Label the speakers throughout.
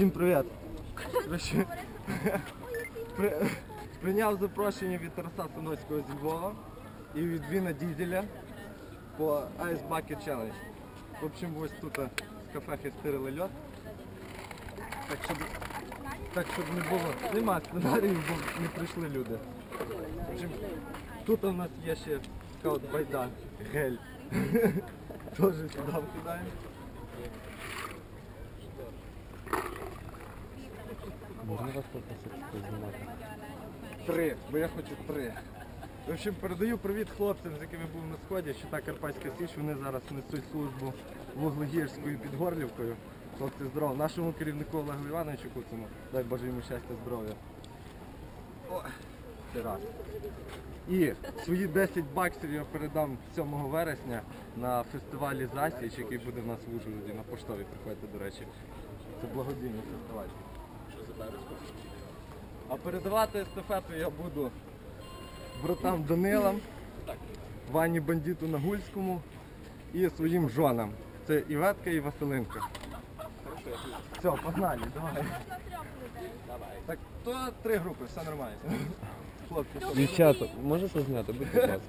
Speaker 1: Всім привіт. Коротше, при- Прийняв запрошення від Тараса Саноцького зі Львова і від Віна Дізеля по Ice Bucket Challenge. В общем, ось тут е, з кафехи стирили льод. Так щоб, так, щоб не було. Нема сценаріїв, бо не прийшли люди. В общем, тут у нас є ще така от байда, гель. Теж сюди вкидаємо.
Speaker 2: Можна вас попросити познімати?
Speaker 1: Три, бо я хочу три. В общем, передаю привіт хлопцям, з якими був на сході, що та Карпатська Січ, вони зараз несуть службу вуглегірською під Горлівкою. Хлопці здорово. Нашому керівнику Олегу Івановичу Куцину, дай Боже йому щастя, здоров'я. О, це раз. І свої 10 баксів я передам 7 вересня на фестивалі Засіч, який буде в нас в Ужгороді, на поштові приходьте, до речі. Це благодійний фестиваль. А передавати естафету я буду братам Данилам, Вані Бандиту Нагульському і своїм жонам. Це Іветка і Василинка. Все, погнали, давай. Так, то три групи, все нормально. Хлопці, що?
Speaker 2: Дівчата, можете зняти, будь ласка.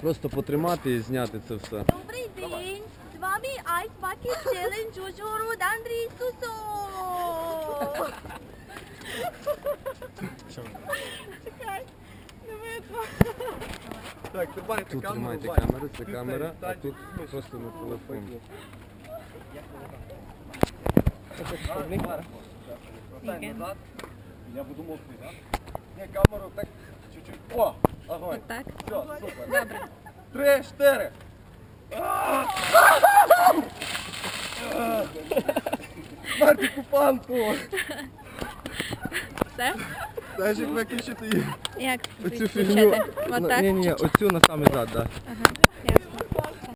Speaker 2: Просто потримати і зняти це все.
Speaker 3: Добрий день! З вами Ice Bucket Challenge Ужгород Андрій Сусо! Чекай, не видно.
Speaker 1: Так, тримайте
Speaker 2: Тут
Speaker 1: камеру.
Speaker 2: тримайте камеру, це
Speaker 1: Ти
Speaker 2: камера, а тут просто на телефон.
Speaker 1: Назад. Я буду мокрий, так? Ні, камеру так чуть-чуть. О, огонь.
Speaker 3: Так.
Speaker 1: Все, супер. Добре. Три, чотири. Смерть окупанту!
Speaker 3: Все?
Speaker 1: Знаєш, як виключити її?
Speaker 3: Як
Speaker 1: Оцю фігню.
Speaker 3: Отак?
Speaker 1: Ні, ні, оцю на самий зад, так.
Speaker 3: Ага.